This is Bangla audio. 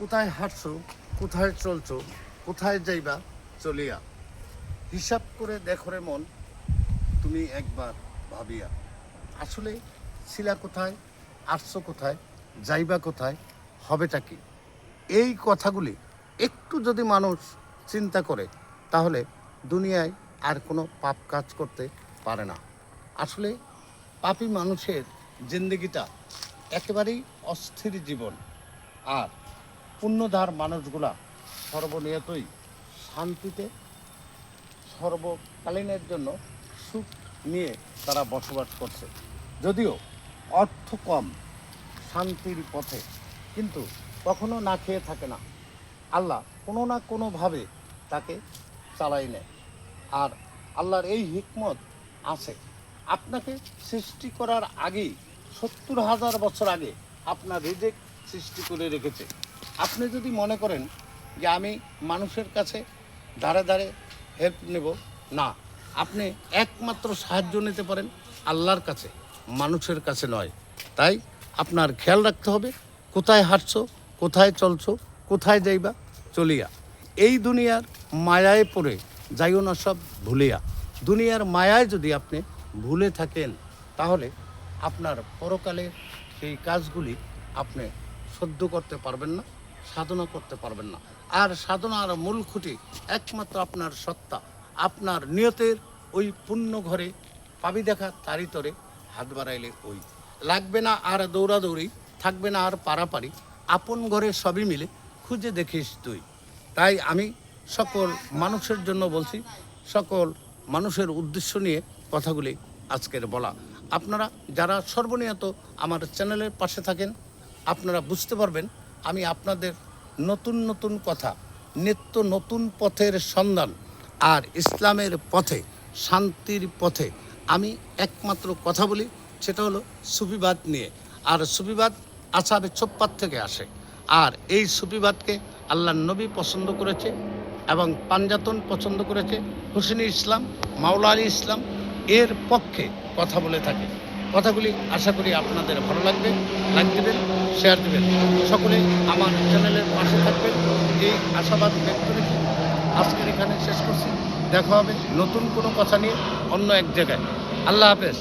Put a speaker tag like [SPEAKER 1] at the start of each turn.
[SPEAKER 1] কোথায় হাঁটছো, কোথায় চলছো, কোথায় যাইবা, চলিয়া। হিসাব করে দেখো রে মন, তুমি একবার ভাবিয়া। আসলে শিলা কোথায়, আসছো কোথায়, যাইবা কোথায়, হবেটা কি? এই কথাগুলি একটু যদি মানুষ চিন্তা করে, তাহলে দুনিয়ায় আর কোনো পাপ কাজ করতে পারে না। আসলে পাপী মানুষের জিন্দগিটা একেবারেই অস্থির জীবন। আর পুণ্যধার মানুষগুলা সর্বনিয়তই শান্তিতে, সর্বকালীনের জন্য সুখ নিয়ে তারা বসবাস করছে। যদিও অর্থ কম শান্তির পথে, কিন্তু কখনো না খেয়ে থাকে না। আল্লাহ কোনো না কোনোভাবে তাকে চালাই নেয়। আর আল্লাহর এই হিকমত আছে। আপনাকে সৃষ্টি করার আগেই সত্তর হাজার বছর আগে আপনার রিজেক সৃষ্টি করে রেখেছে। আপনি যদি মনে করেন যে আমি মানুষের কাছে দাঁড়ে দাঁড়ে হেল্প নেব, না। আপনি একমাত্র সাহায্য নিতে পারেন আল্লাহর কাছে, মানুষের কাছে নয়। তাই আপনার খেয়াল রাখতে হবে, কোথায় হাঁটছো, কোথায় চলছো, কোথায় যাইবা, চলিয়া। এই দুনিয়ার মায়ায় পড়ে যাইও না সব, ভুলিয়া। দুনিয়ার মায়ায় যদি আপনি ভুলে থাকেন, তাহলে আপনার পরকালের সেই কাজগুলি আপনি সহ্য করতে পারবেন না। সাধনা করতে পারবেন না। আর সাধনার মূল খুঁটি একমাত্র আপনার সত্তা। আপনার নিয়তের ওই পুণ্য ঘরে পাবি দেখা তারি তরে হাত বাড়াইলে ওই। লাগবে না আর দৌড়াদৌড়ি, থাকবে না আর পারাপারি। আপন ঘরে সবই মিলে খুঁজে দেখিস তুই। তাই আমি সকল মানুষের জন্য বলছি, সকল মানুষের উদ্দেশ্য নিয়ে কথাগুলি আজকের বলা। আপনারা যারা সর্বনিয়ত আমার চ্যানেলের পাশে থাকেন, আপনারা বুঝতে পারবেন আমি আপনাদের নতুন নতুন কথা, নিত্য নতুন পথের সন্ধান আর ইসলামের পথে, শান্তির পথে আমি একমাত্র কথা বলি, সেটা হলো সুফিবাদ নিয়ে। আর সুফিবাদ আসাবে চোপ্পার থেকে আসে। আর এই সুফিবাদকে আল্লাহ নবী পছন্দ করেছে এবং পাঞ্জাতন পছন্দ করেছে। হুসেনি ইসলাম, মাওলা আলী ইসলাম এর পক্ষে কথা বলে থাকে। কথাগুলি আশা করি আপনাদের ভালো লাগবে লাইক দেবেন শেয়ার দেবেন। সকলে আমার চ্যানেলের পাশে থাকবেন। এই আশাবাদ ব্যক্ত রেখে আজকের এখানে শেষ করছি। দেখা হবে নতুন কোনো কথা নিয়ে অন্য এক জায়গায়। আল্লাহ হাফেজ।